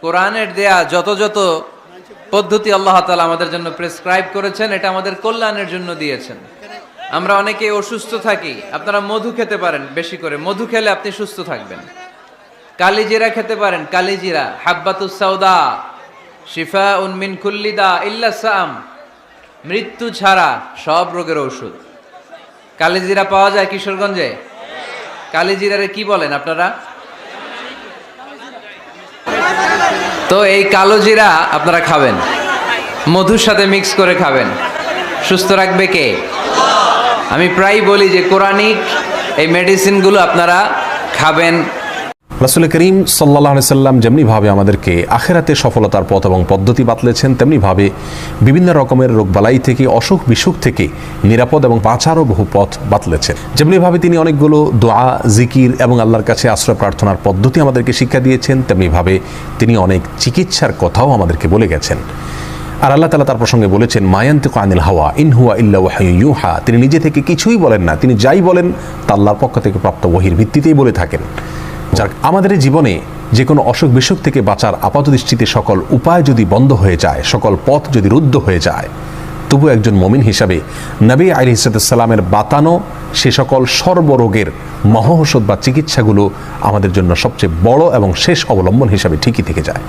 কোরআনের দেয়া যত যত পদ্ধতি আল্লাহ তালা আমাদের জন্য প্রেসক্রাইব করেছেন, এটা আমাদের কল্যাণের জন্য দিয়েছেন। আমরা অনেকে অসুস্থ থাকি, আপনারা মধু খেতে পারেন বেশি করে। মধু খেলে আপনি সুস্থ থাকবেন। কালিজিরা খেতে পারেন, কালিজিরা। হাব্বাতুস সাউদা শিফা উনমিন কুল্লিদা ইল্লা সাম মৃত্যু ছাড়া সব রোগের ঔষধ। কালিজিরা পাওয়া যায় কিশোরগঞ্জে? কালিজিরারে কি বলেন আপনারা? তো এই কালো জিরা আপনারা খাবেন। মধুর সাথে মিক্স করে খাবেন। সুস্থ রাখবে কে? আমি প্রায় বলি যে কোরআনিক এই মেডিসিনগুলো আপনারা খাবেন। রাসুল করিম সাল্লাহ সাল্লাম যেমনিভাবে আমাদেরকে আখেরাতে সফলতার পথ এবং পদ্ধতি বাতলেছেন তেমনিভাবে বিভিন্ন রকমের রোগবালাই থেকে, অসুখ বিসুখ থেকে নিরাপদ এবং বাঁচারও বহু পথ বাতলেছেন। যেমনিভাবে তিনি অনেকগুলো দোয়া, জিকির এবং আল্লাহর কাছে আশ্রয় প্রার্থনার পদ্ধতি আমাদেরকে শিক্ষা দিয়েছেন তেমনিভাবে তিনি অনেক চিকিৎসার কথাও আমাদেরকে বলে গেছেন। আর আল্লাহ তালা তার প্রসঙ্গে বলেছেন মায়ান্তিক আনিল হাওয়া ইনহুয়া ইউহা। তিনি নিজে থেকে কিছুই বলেন না। তিনি যাই বলেন, তা আল্লাহর পক্ষ থেকে প্রাপ্ত ওহির ভিত্তিতেই বলে থাকেন। যার আমাদের জীবনে যে কোনো অসুখ বিসুখ থেকে বাঁচার আপাত দৃষ্টিতে সকল উপায় যদি বন্ধ হয়ে যায়, সকল পথ যদি রুদ্ধ হয়ে যায়, তবু একজন মমিন হিসাবে নবী আলি ইসাদামের বাতানো সে সকল সর্বরোগের মহৌষধ বা চিকিৎসাগুলো আমাদের জন্য সবচেয়ে বড় এবং শেষ অবলম্বন হিসাবে ঠিকই থেকে যায়।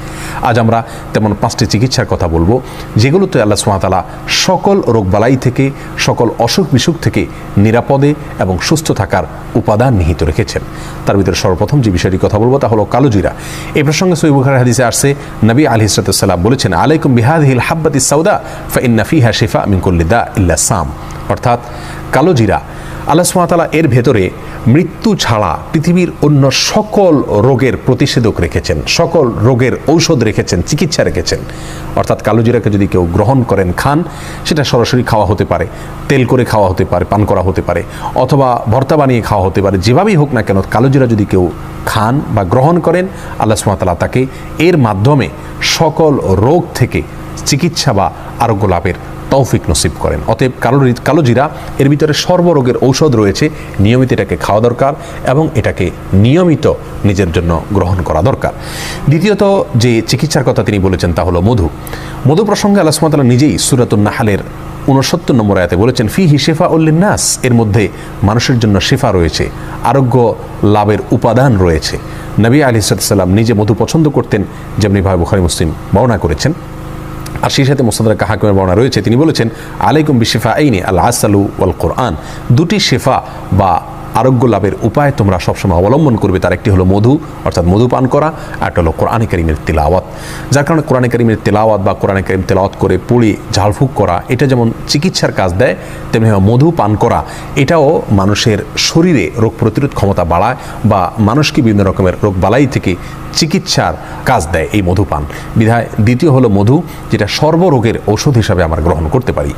আজ আমরা তেমন পাঁচটি চিকিৎসার কথা বলব, যেগুলোতে আল্লাহ সুমাতালা সকল রোগবালাই থেকে, সকল অসুখ বিসুখ থেকে নিরাপদে এবং সুস্থ থাকার উপাদান নিহিত রেখেছেন। তার ভিতরে সর্বপ্রথম যে বিষয়টি কথা বলব তা হলো কালোজিরা। এ প্রসঙ্গে সৈব বুখার হাদিসে আসছে, নবী আলি ইসরাতাম বলেছেন, আলাইকুম বিহাদিল হাব্বাতি সাউদা, ফাইন্না ফিহা শিফা মিনকুল্লিদা ইল্লা সাম। অর্থাৎ কালোজিরা আল্লাহ সুমাতালা এর ভেতরে মৃত্যু ছাড়া পৃথিবীর অন্য সকল রোগের প্রতিষেধক রেখেছেন, সকল রোগের ঔষধ রেখেছেন, চিকিৎসা রেখেছেন। অর্থাৎ কালোজিরাকে যদি কেউ গ্রহণ করেন, খান, সেটা সরাসরি খাওয়া হতে পারে, তেল করে খাওয়া হতে পারে, পান করা হতে পারে, অথবা ভর্তা বানিয়ে খাওয়া হতে পারে, যেভাবেই হোক না কেন, কালোজিরা যদি কেউ খান বা গ্রহণ করেন, আল্লাহ সুমাতালা তাকে এর মাধ্যমে সকল রোগ থেকে চিকিৎসা বা আরোগ্য লাভের তৌফিক নসিব করেন। অতএব কালো কালোজিরা এর ভিতরে সর্বরোগের ঔষধ রয়েছে, নিয়মিত এটাকে খাওয়া দরকার এবং এটাকে নিয়মিত নিজের জন্য গ্রহণ করা দরকার। দ্বিতীয়ত যে চিকিৎসার কথা তিনি বলেছেন তা হলো মধু। মধু প্রসঙ্গে আল্লাহ নিজেই সুরাতুল নাহালের উনসত্তর নম্বর আয়াতে বলেছেন ফি হি শেফা উল্লিনাস এর মধ্যে মানুষের জন্য শেফা রয়েছে, আরোগ্য লাভের উপাদান রয়েছে। নবী আলি সাল্লাম নিজে মধু পছন্দ করতেন, যেমনিভাবে বুখারি মুসলিম বর্ণনা করেছেন। আর সেই সাথে মোসাদ্দার হাকিমের বর্ণনা রয়েছে। তিনি বলেছেন, আলাইকুম বিশেফা আইনি আল্লাহ আসালু ওয়াল কোরআন দুটি শেফা বা আরোগ্য লাভের উপায় তোমরা সবসময় অবলম্বন করবে। তার একটি হলো মধু, অর্থাৎ মধু পান করা আর হলো কোরআনে করিমের তেলাওয়াত। যার কারণে কোরআনে করিমের তেলাওয়াত বা কোরআনে করিম তেলাওয়াত করে পড়ে ঝাড়ফুঁক করা, এটা যেমন চিকিৎসার কাজ দেয়, তেমনি মধু পান করা, এটাও মানুষের শরীরে রোগ প্রতিরোধ ক্ষমতা বাড়ায় বা মানুষকে বিভিন্ন রকমের রোগ বালাই থেকে চিকিৎসার কাজ দেয় এই মধুপান বিধায় দ্বিতীয় হলো মধু, যেটা সর্বরোগের ওষুধ হিসাবে আমরা গ্রহণ করতে পারি।